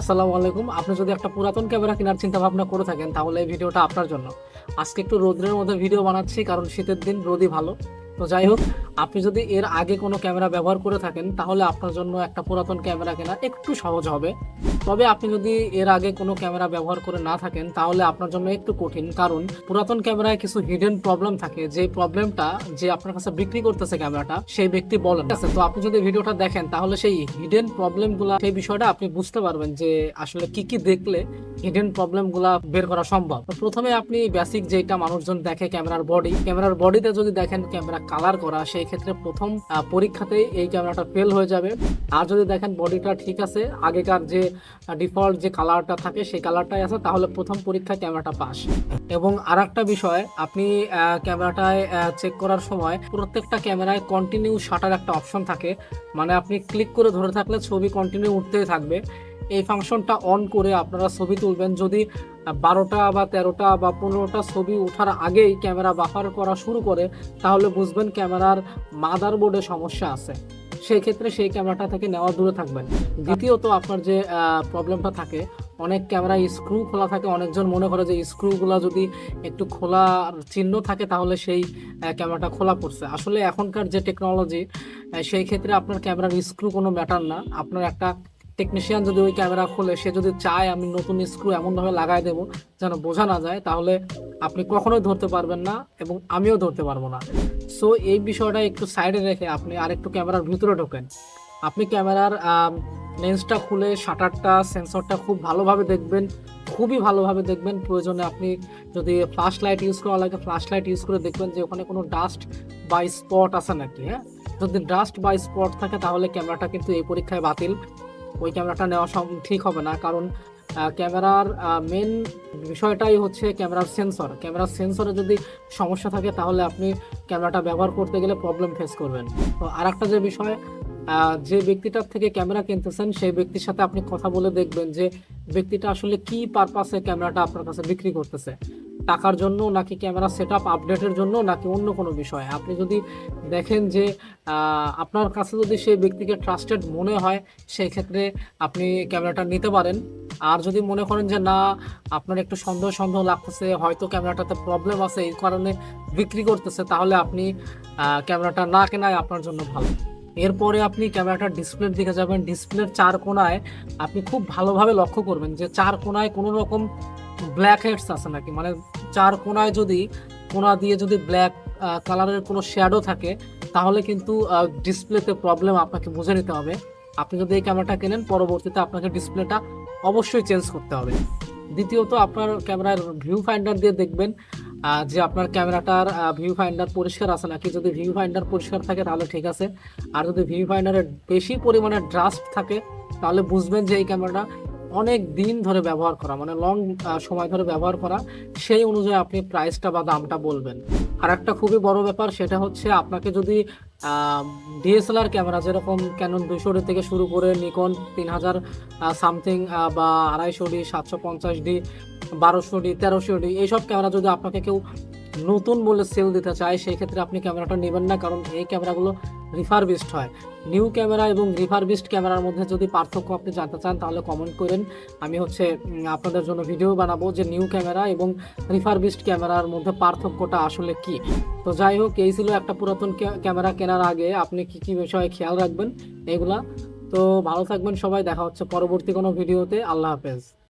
আসসালামু আলাইকুম। আপনি যদি একটা পুরাতন ক্যামেরা কেনার চিন্তা ভাবনা করে থাকেন, তাহলে এই ভিডিওটা আপনার জন্য। আজকে একটু রোদ্রের মধ্যে ভিডিও বানাচ্ছি, কারণ শীতের দিন রোদই ভালো। তো যাই হোক, আপনি যদি এর আগে কোনো ক্যামেরা ব্যবহার করে থাকেন, তাহলে আপনার জন্য একটা পুরাতন ক্যামেরা কেনা একটু সহজ হবে। তবে আপনি যদি এর আগে কোনো ক্যামেরা ব্যবহার করে না থাকেন, তাহলে আপনার জন্য একটু কঠিন। কারণ পুরাতন ক্যামেরায় কিছু হিডেন প্রবলেম থাকে। যে প্রবলেমটা যে আপনার কাছে বিক্রি করতেছে ক্যামেরাটা, সেই ব্যক্তি বলেন। ঠিক আছে, তো আপনি যদি ভিডিওটা দেখেন, তাহলে সেই হিডেন প্রবলেমগুলো সেই বিষয়টা আপনি বুঝতে পারবেন যে আসলে কি কি দেখলে হিডেন প্রবলেমগুলো বের করা সম্ভব। প্রথমে আপনি বেসিক যেটা মানুষজন দেখে ক্যামেরার বডি ক্যামেরার বডিতে যদি দেখেন, ক্যামেরা কালার করা, সেই ক্ষেত্রে প্রথম পরীক্ষাতেই এই ক্যামেরাটা ফেল হয়ে যাবে। আর যদি দেখেন বডিটা ঠিক আছে, আগেকার যে ডিফল্ট যে কালারটা থাকে, সেই কালারটাই আছে, তাহলে প্রথম পরীক্ষায় ক্যামেরাটা পাস এবং আর একটা বিষয়, আপনি ক্যামেরাটায় চেক করার সময় প্রত্যেকটা ক্যামেরায় কন্টিনিউ শাটার একটা অপশন থাকে। মানে আপনি ক্লিক করে ধরে থাকলে ছবি কন্টিনিউ উঠতেই থাকবে। এই ফাংশনটা অন করে আপনারা ছবি তুলবেন। যদি বারোটা বা তেরোটা বা পনেরোটা ছবি ওঠার আগেই ক্যামেরা বাফার করা শুরু করে, তাহলে বুঝবেন ক্যামেরার মাদার বোর্ডে সমস্যা আছে। সেই ক্ষেত্রে সেই ক্যামেরাটা থেকে নেওয়া দূরে থাকবেন। দ্বিতীয়ত আপনার যে প্রবলেমটা থাকে, অনেক ক্যামেরা স্ক্রু খোলা থাকে, অনেকজন মনে করে যে স্ক্রুগুলো যদি একটু খোলা চিহ্ন থাকে, তাহলে সেই ক্যামেরাটা খোলা পড়ছে। আসলে এখনকার যে টেকনোলজি সেই ক্ষেত্রে আপনার ক্যামেরার স্ক্রু কোনো ম্যাটার না। আপনার একটা টেকনিশিয়ান যদি ওই ক্যামেরা খোলে, সে যদি চায় আমি নতুন স্ক্রু এমনভাবে লাগাই দেবো যেন বোঝা না যায়, তাহলে আপনি কখনোই ধরতে পারবেন না এবং আমিও ধরতে পারব না। সো এই বিষয়টা একটু সাইডে রেখে আপনি আরেকটু ক্যামেরার ভিতরে ঢোকেন। আপনি ক্যামেরার লেন্সটা খুলে শাটারটা সেন্সরটা খুব ভালোভাবে দেখবেন, খুবই ভালোভাবে দেখবেন। প্রয়োজনে আপনি যদি ফ্ল্যাশ লাইট ইউজ করা লাগে ফ্ল্যাশ লাইট ইউজ করে দেখবেন যে ওখানে কোনো ডাস্ট বা স্পট আছে নাকি হ্যাঁ? যদি ডাস্ট বা স্পট থাকে, তাহলে ক্যামেরাটা কিন্তু এই পরীক্ষায় বাতিল। ওই ক্যামেরাটা নেওয়া ঠিক হবে না। কারণ ক্যামেরার মেন বিষয়টাই হচ্ছে ক্যামেরার সেন্সর ক্যামেরার সেন্সরে যদি সমস্যা থাকে, তাহলে আপনি ক্যামেরাটা ব্যবহার করতে গেলে প্রবলেম ফেস করবেন। তো আর একটা যে বিষয় যে ব্যক্তিটার থেকে ক্যামেরা কিনতেছেন, সেই ব্যক্তির সাথে আপনি কথা বলে দেখবেন যে ব্যক্তিটা আসলে কি পারপাসে ক্যামেরাটা আপনার কাছে বিক্রি করতেছে। টাকার জন্য নাকি ক্যামেরা সেট আপ আপডেটের জন্য নাকি অন্য কোনো বিষয়? আপনি যদি দেখেন যে আপনার কাছে যদি সেই ব্যক্তিকে ট্রাস্টেড মনে হয়, সেই ক্ষেত্রে আপনি ক্যামেরাটা নিতে পারেন। আর যদি মনে করেন যে, না, আপনার একটু সন্দেহ সন্দেহ লাগতেছে, হয়তো ক্যামেরাটাতে প্রবলেম আছে, এই কারণে বিক্রি করতেছে, তাহলে আপনি ক্যামেরাটা না কেনাই আপনার জন্য ভালো। এরপরে আপনি ক্যামেরাটার ডিসপ্লের দিকে যাবেন। ডিসপ্লের চার কোণায় আপনি খুব ভালোভাবে লক্ষ্য করবেন যে, চার কোণায় কোনো রকম ব্ল্যাক হেডস আছে নাকি? মানে চার কোণায় যদি, কোনা দিয়ে যদি ব্ল্যাক কালারের কোনো শ্যাডো থাকে, তাহলে কিন্তু ডিসপ্লেতে প্রবলেম আপনাকে বুঝে নিতে হবে। আপনি যদি এই ক্যামেরাটা কেনেন, পরবর্তীতে আপনাকে ডিসপ্লেটা অবশ্যই চেঞ্জ করতে হবে। দ্বিতীয়ত, আপনার ক্যামেরার ভিউ ফাইন্ডার দিয়ে দেখবেন যে আপনার ক্যামেরাটার ভিউ ফাইন্ডার পরিষ্কার আছে নাকি? যদি ভিউ ফাইন্ডার পরিষ্কার থাকে, তাহলে ঠিক আছে। আর যদি ভিউ ফাইন্ডারের বেশি পরিমাণে ড্রাস্ট থাকে, তাহলে বুঝবেন যে এই ক্যামেরাটা অনেক দিন ধরে ব্যবহার করা মানে লং সময় ধরে ব্যবহার করা, সেই অনুযায়ী আপনি প্রাইসটা বা দামটা বলবেন। আর একটা খুবই বড় ব্যাপার, সেটা হচ্ছে আপনাকে যদি ডিএসএলআর ক্যামেরা, যেরকম ক্যানন দুশো থেকে শুরু করে নিকন তিন হাজার সামথিং বা আড়াইশো ডি সাতশো পঞ্চাশ ডি বারোশো ডি তেরোশো ডি এইসব ক্যামেরা যদি আপনাকে কেউ নতুন বলে সেল দিতে চায়, সেই ক্ষেত্রে আপনি ক্যামেরাটা নেবেন না, কারণ এই ক্যামেরাগুলো রিফারবিস্ট হয়। নিউ ক্যামেরা এবং রিফারবিস্ট ক্যামেরার মধ্যে যদি পার্থক্য আপনি জানতে চান, তাহলে কমেন্ট করেন। আমি হচ্ছে আপনাদের জন্য ভিডিও বানাবো যে নিউ ক্যামেরা এবং রিফারবিস্ট ক্যামেরার মধ্যে পার্থক্যটা আসলে কি। তো যাই হোক, এই ছিল একটা পুরাতন ক্যামেরা কেনার আগে। আপনি কি কি বিষয়ে খেয়াল রাখবেন? এগুলা। তো ভালো থাকবেন সবাই, দেখা হচ্ছে পরবর্তী কোনো ভিডিওতে আল্লাহ হাফেজ।